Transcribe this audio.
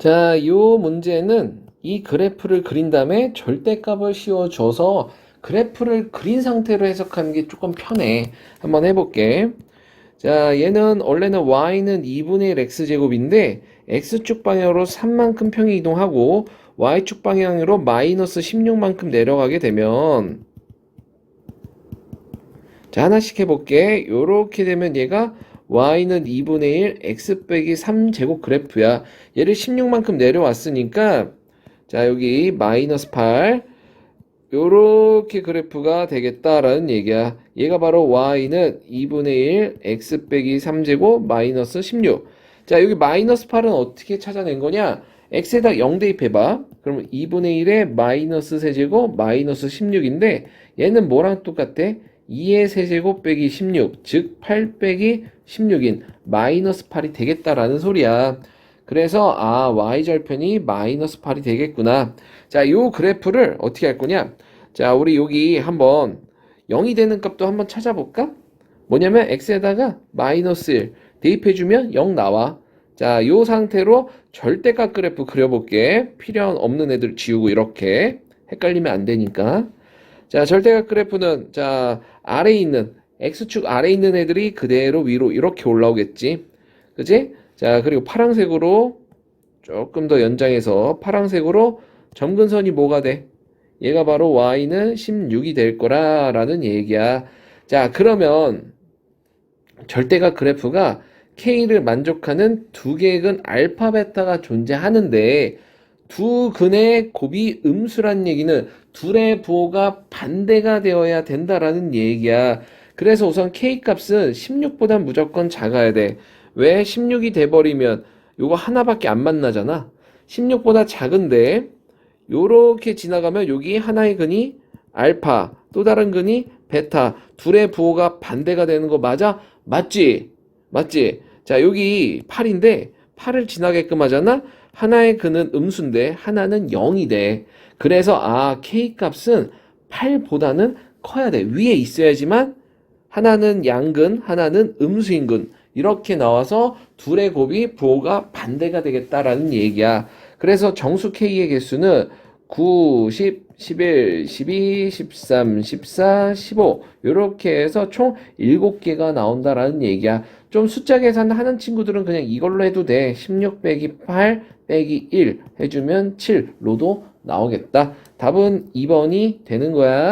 자, 이 문제는 이 그래프를 그린 다음에 절대값을 씌워줘서 그래프를 그린 상태로 해석하는 게 조금 편해. 한번 해볼게. 자, 얘는 원래는 y는 2분의 1 x제곱인데 x축 방향으로 3만큼 평이 이동하고 y축 방향으로 마이너스 16만큼 내려가게 되면 자, 하나씩 해볼게. 요렇게 되면 얘가 y는 2분의 1 x 빼기 3제곱 그래프야. 얘를 16만큼 내려왔으니까 자, 여기 마이너스 8 요렇게 그래프가 되겠다라는 얘기야. 얘가 바로 y는 2분의 1 x 빼기 3제곱 마이너스 16. 자, 여기 마이너스 8은 어떻게 찾아낸 거냐? x에다 0 대입해봐. 그러면 2분의 1에 마이너스 세제곱 마이너스 16인데 얘는 뭐랑 똑같아? 2의 세제곱 빼기 16, 즉 8 빼기 16인 마이너스 8이 되겠다라는 소리야. 그래서 아 y절편이 마이너스 8이 되겠구나. 자, 요 그래프를 어떻게 할 거냐? 자, 우리 여기 한번 0이 되는 값도 한번 찾아볼까? 뭐냐면 x에다가 마이너스 1 대입해주면 0 나와. 자, 요 상태로 절대값 그래프 그려볼게. 필요 없는 애들 지우고 이렇게 헷갈리면 안 되니까. 자, 절대값 그래프는 자 아래에 있는 x축 아래에 있는 애들이 그대로 위로 이렇게 올라오겠지. 그지? 자, 그리고 파란색으로 조금 더 연장해서 파란색으로 점근선이 뭐가 돼? 얘가 바로 y는 16이 될 거라라는 얘기야. 자, 그러면 절대값 그래프가 k를 만족하는 두 개의 근 알파 베타가 존재하는데 두 근의 곱이 음수란 얘기는 둘의 부호가 반대가 되어야 된다라는 얘기야. 그래서 우선 k 값은 16보다 무조건 작아야 돼. 왜 16이 돼버리면 요거 하나밖에 안 만나잖아. 16보다 작은데 요렇게 지나가면 여기 하나의 근이 알파 또 다른 근이 베타 둘의 부호가 반대가 되는 거 맞아? 맞지? 맞지? 자 여기 8인데 8을 지나게끔 하잖아? 하나의 근은 음수인데 하나는 0이 돼. 그래서 아 k 값은 8보다는 커야 돼. 위에 있어야지만 하나는 양근, 하나는 음수인 근. 이렇게 나와서 둘의 곱이 부호가 반대가 되겠다라는 얘기야. 그래서 정수 k의 개수는 9, 10, 11, 12, 13, 14, 15 이렇게 해서 총 7개가 나온다라는 얘기야. 좀 숫자 계산 하는 친구들은 그냥 이걸로 해도 돼. 16 빼기 8 빼기 1 해주면 7로도 나오겠다. 답은 2번이 되는 거야.